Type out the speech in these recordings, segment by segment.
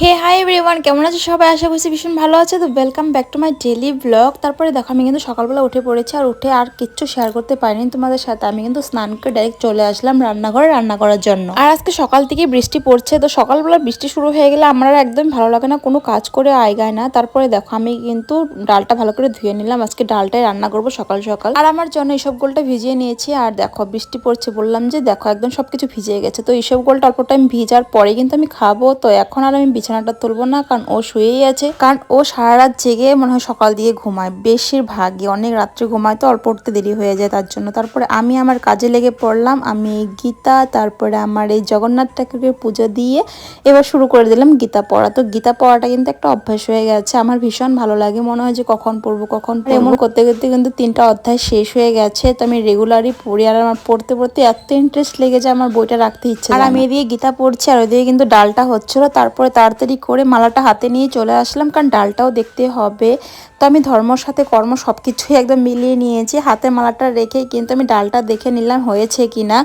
হে hi everyone কেমন আছে সবাই? আশা করছি ভীষণ ভালো আছে। তো welcome back to my daily blog তারপরে দেখো, আমি কিন্তু সকালবেলা উঠে পড়েছি আর উঠে আর কিচ্ছু শেয়ার করতে পারিনি তোমাদের সাথে। আমি কিন্তু স্নান করে ডাইরেক্ট চলে আসলাম রান্নাঘরে রান্না করার জন্য। আর আজকে সকাল থেকে বৃষ্টি পড়ছে, তো সকালবেলা বৃষ্টি শুরু হয়ে গেলে আমার একদম ভালো লাগে না। কোনো কাজ করে আয়গায় না। তারপরে দেখো, আমি কিন্তু ডালটা ভালো করে ধুয়ে নিলাম। আজকে ডালটাই রান্না করব সকাল সকাল। আর আমার জন্য এইসব গোলটা ভিজিয়ে নিয়েছি। আর দেখো, বৃষ্টি পড়ছে, বললাম যে দেখো, একদম সবকিছু ভিজে গেছে। তো এইসব গোলটা অল্প টাইম ভিজার পরে কিন্তু আমি খাব। তো এখন আর আমি বিছানাটা তুলবো না কারণ ও শুয়েই আছে। কারণ ও সারা রাত জেগে মনে হয় সকাল দিয়ে ঘুমায়। বেশিরভাগই অনেক রাত্রে ঘুমায় তো অল্প উঠতে দেরি হয়ে যায় তার জন্য। তারপরে আমি আমার কাজে লেগে পড়লাম আমি গীতা তারপরে আমার এই জগন্নাথ ঠাকুরের পুজো দিয়ে এবার শুরু করে দিলাম গীতা পড়া। তো গীতা পড়াটা কিন্তু একটা অভ্যাস হয়ে গেছে। আমার ভীষণ ভালো লাগে মনে হয় যে কখন পড়ব কখন। এমন করতে করতে কিন্তু তিনটা অধ্যায় শেষ হয়ে গেছে তো আমি রেগুলারই পড়ি। আর আমার পড়তে পড়তে এত ইন্টারেস্ট লেগে যায় আমার বইটা রাখতে ইচ্ছে আর আমি এদিকে গীতা পড়ছি আর ওদিকে কিন্তু ডালটা হচ্ছিল তারপরে তাড়াতাড়ি করে মালাটা হাতে নিয়ে চলে আসলাম কারণ ডালটাও দেখতে হবে। তো আমি ধর্মর সাথে কর্ম সব কিছুই একদম মিলিয়ে নিয়েছি। হাতে মালাটা রেখে কিন্তু আমি ডালটা দেখে নিলাম হয়েছে কি না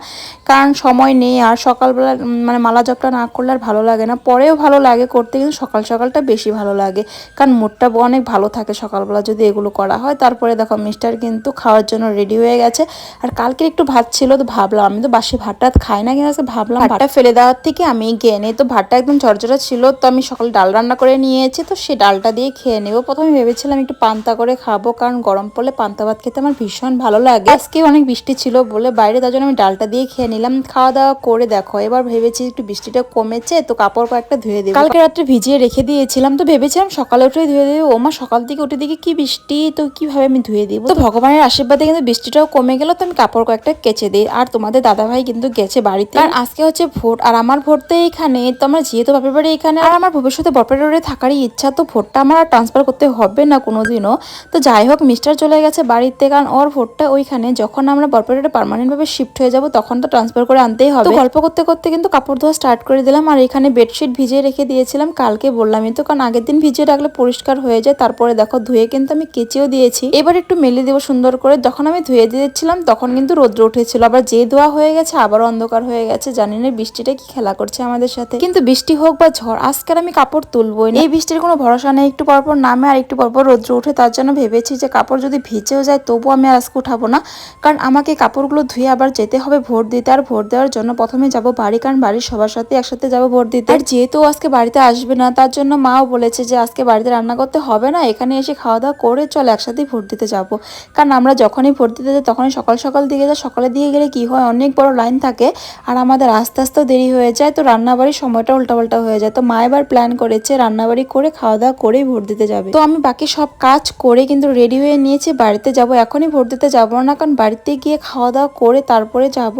কারণ সময় নেই আর সকালবেলা মানে মালা জপটা না করলে আর ভালো লাগে না। পরেও ভালো লাগে করতে কিন্তু সকাল সকালটা বেশি ভালো লাগে। কারণ মুডটা অনেক ভালো থাকে সকালবেলা যদি এগুলো করা হয়। তারপরে দেখো মিস্টার কিন্তু খাওয়ার জন্য রেডি হয়ে গেছে। আর কালকে একটু ভাত ছিল তো ভাবলাম আমি তো বাসি ভাতটা খাই না কিন্তু ভাবলাম ভাতটা ফেলে দেওয়ার থেকে আমি গেনে তো ভাতটা একদম ঝরঝরা ছিল তো আমি সকাল ডাল রান্না করে নিয়েছি, তো সেই ডালটা দিয়ে খেয়ে নেব। প্রথমে ভেবেছিলাম একটু পান্তা করে খাব, কারণ গরম পড়লে পান্তা ভাত খেতে আমার ভীষণ ভালো লাগে। আজকে অনেক বৃষ্টি ছিল বলে বাইরে, তার জন্য আমি ডালটা দিয়ে খেয়ে নিলাম। খাওয়া দাওয়া করে দেখো, এবার ভেবেছি একটু বৃষ্টিটা কমেছে, তো কাপড় কয়েকটা ধুয়ে দেবো। কালকে রাত্রে ভিজিয়ে রেখে দিয়েছিলাম, তো ভেবেছিলাম সকালে উঠে ধুয়ে দেবো। ও মা সকাল থেকে উঠে দিকে কি বৃষ্টি, তো কীভাবে আমি ধুয়ে দিব? তো ভগবানের আশীর্বাদে কিন্তু বৃষ্টিটাও কমে গেল, তো আমি কাপড় কয়েকটা কেচে দিই। আর তোমাদের দাদা ভাই কিন্তু গেছে বাড়িতে। আর আজকে হচ্ছে ভোট, আর আমার ভোট তো এইখানে, তো আমার যেহেতু বাপের বাড়ি এখানে আর আমার ভবিষ্যতে বাড়ি থাকারই ইচ্ছা, তো ভোটটা আমার ট্রান্সফার করতে হবে না কোনোদিনও। তো যাই হোক মিস্টার চলে গেছে বাড়িতে, কারণ ওর ভোটটা ওইখানে। যখন আমরা বাপের বাড়ি পার্মানেন্ট ভাবে শিফট হয়ে যাব, তখন তো ট্রান্সফার করে আনতেই হবে। তো গল্প করতে করতে কিন্তু কাপড় ধোয়া স্টার্ট করে দিলাম, আর এখানে বেডশিট ভিজিয়ে রেখে দিয়েছিলাম, কালকে বললামই তো, কারণ আগের দিন ভিজিয়ে রাখলে পরিষ্কার হয়ে যায়, তারপরে দেখো ধুয়ে কিন্তু আমি কেচেও দিয়েছি। এবার একটু মেলে দেবো সুন্দর করে, যখন আমি ধুয়ে দিয়েছিলাম, তখন কিন্তু রোদ্র উঠেছিল, আবার যে ধোয়া হয়ে গেছে, আবারও অন্ধকার হয়ে গেছে, জানি না বৃষ্টিটা কি খেলা করছে আমাদের সাথে। কিন্তু বৃষ্টি হোক বা ঝড় আজকের আমি কাপড় তুলবই না। এই বৃষ্টির কোনো ভরসা নেই। একটু পরপর নামে আর একটু পরপর রোদ্র উঠে তার জন্য ভেবেছি যে কাপড় যদি ভিজেও যায় তবুও আমি আর আজকে উঠাবো না। কারণ আমাকে কাপড়গুলো ধুয়ে আবার যেতে হবে ভোট দিতে। আর ভোট দেওয়ার জন্য প্রথমে যাব বাড়ি কারণ বাড়ির সবার সাথে একসাথে যাব ভোট দিতে। আর যেহেতু আজকে বাড়িতে আসবে না তার জন্য মাও বলেছে যে আজকে বাড়িতে রান্না করতে হবে না। এখানে এসে খাওয়া দাওয়া করে চল একসাথেই ভোট দিতে যাব। কারণ আমরা যখনই ভোট দিতে যাই তখনই সকাল সকাল দিকে যাই। সকালে দিয়ে গেলে কি হয় অনেক বড় লাইন থাকে। আর আমাদের আস্তে আস্তেও দেরি হয়ে যায় তো রান্নাবাড়ির সময়টা উল্টাপাল্টা হয়ে যায়। তো মা এবার প্ল্যান করেছে, রান্নাবাড়ি করে খাওয়া দাওয়া করেই ভোট দিতে যাবে। তো আমি বাকি সব কাজ করে কিন্তু রেডি হয়ে নিয়েছি, বাড়িতে যাব। এখনই ভোট দিতে যাব না, কারণ বাড়িতে গিয়ে খাওয়া দাওয়া করে তারপরে যাব।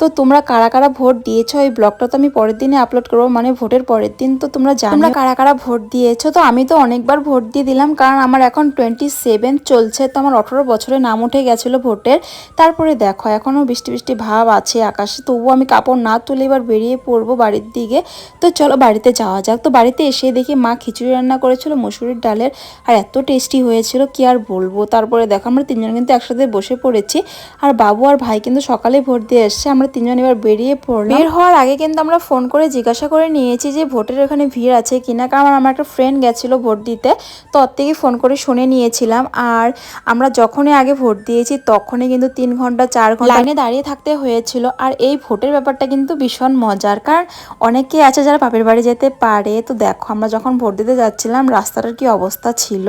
তো তোমরা কারা কারা ভোট দিয়েছ? এই ব্লগটা তো আমি পরের দিনে আপলোড করব মানে ভোটের পরের দিন। তো তোমরা জানো তোমরা কারা কারা ভোট দিয়েছ? তো আমি তো অনেকবার ভোট দিয়ে দিলাম, কারণ আমার এখন টোয়েন্টি সেভেন চলছে। তো আমার আঠারো বছরে নাম উঠে গেছিল ভোটের। তারপরে দেখো এখনও বৃষ্টি বৃষ্টি ভাব আছে আকাশে। তবুও আমি কাপড় না তুলে এবার বেরিয়ে পড়ব বাড়ির দিকে। তো চলো বাড়িতে যাওয়া যাক। তো বাড়িতে এসে দেখি মা খিচুড়ি রান্না করেছিল মসুরির ডালের আর এত টেস্টি হয়েছিল কি আর বলব? তারপরে দেখো আমরা তিনজন কিন্তু একসাথে বসে পড়েছি আর বাবু আর ভাই কিন্তু সকালে ভোট দিয়ে এসছে আমরা তিনজন এবার বেরিয়ে পড়লাম। বের হওয়ার আগে কিন্তু আমরা ফোন করে জিজ্ঞাসা করে নিয়েছি যে ভোটের ওখানে ভিড় আছে কিনা কারণ আমার একটা ফ্রেন্ড গেছিল ভোট দিতে তো ওর থেকে ফোন করে শুনে নিয়েছিলাম আর আমরা যখনই আগে ভোট দিয়েছি তখনই কিন্তু তিন ঘণ্টা চার ঘণ্টা লাইনে দাঁড়িয়ে থাকতে হয়েছিল আর এই ভোটের ব্যাপারটা কিন্তু ভীষণ মজার কারণ অনেকেই আছে যারা বাপের বাড়ি যেতে পারে তো দেখো, আমরা যখন ভোট দিতে যাচ্ছিলাম, রাস্তাটার কি অবস্থা ছিল?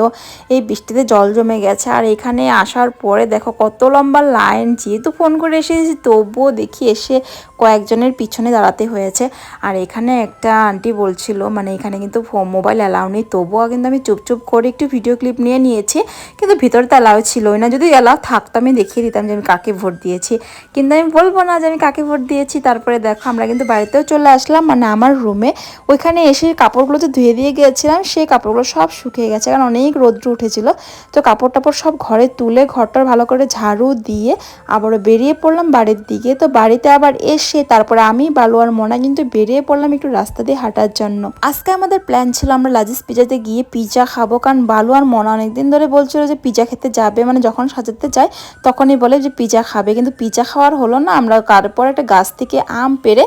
এই বৃষ্টিতে জল জমে গেছে। আর এখানে আসার পরে দেখো, কত লম্বা লাইন। যেহেতু ফোন করে এসেছি, তবুও দেখি এসে কয়েকজনের পিছনে দাঁড়াতে হয়েছে। আর এখানে একটা আন্টি বলছিল মানে এখানে কিন্তু মোবাইল অ্যালাউ নেই। তবুও কিন্তু আমি চুপচুপ করে একটু ভিডিও ক্লিপ নিয়ে নিয়েছি। কিন্তু ভিতরে তো অ্যালাউ ছিলই না। যদি অ্যালাউ থাকতো, আমি দেখিয়ে দিতাম যে আমি কাকে ভোট দিয়েছি। কিন্তু আমি বলব না যে আমি কাকে ভোট দিয়েছি। তারপরে দেখো, আমরা কিন্তু বাড়িতেও চলে আসলাম। মানে আমার রুমে ওইখানে এসে কাপড়গুলো যে ধুয়ে দিয়ে গিয়েছিলাম, সেই কাপড়গুলো সব শুকিয়ে গেছে। কারণ অনেক রৌদ্র উঠেছিল। তো কাপড় টাপড় সব ঘরে তুলে ঘরটার ভালো করে ঝাড়ু দিয়ে আবারও বেরিয়ে পড়লাম বাড়ির দিকে। তো বাড়িতে আবার এসে এসে তারপরে আমি, বালু আর মোনা কিন্তু বেরিয়ে পড়লাম একটু রাস্তা দিয়ে হাঁটার জন্য। আজকে আমাদের প্ল্যান ছিল আমরা লাজিস পিজাতে গিয়ে পিজা খাব। কারণ বালু আর মোনা অনেকদিন ধরে বলছিল যে পিজা খেতে যাবে। মানে যখন সাজাতে যায়, তখনই বলে যে পিজা খাবে। কিন্তু পিজা খাওয়ার হলো না। আমরা তারপর একটা গাছ থেকে আম পেরে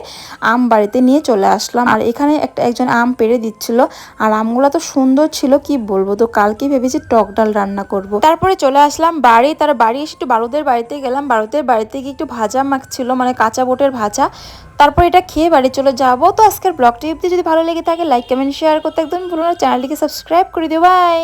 আম বাড়িতে নিয়ে চলে আসলাম। আর এখানে একটা একজন আম পেরে দিচ্ছিল। আর আমগুলো তো সুন্দর ছিল, কি বলব? তো কালকে ভেবেছি টক ডাল রান্না করব। তারপরে চলে আসলাম বাড়ি। তার বাড়ি এসে একটু বারুদের বাড়িতে গেলাম। বারুদের বাড়িতে গিয়ে একটু ভাজা মাখছিল মানে কাঁচা বোটের ভাজা। তারপর এটা খেয়ে বাড়ি চলে যাব। তো আজকের ব্লগটি যদি ভালো লেগে থাকে লাইক কমেন্ট শেয়ার করতে একদম ভুলো না। চ্যানেলটিকে সাবস্ক্রাইব করে দিও। বাই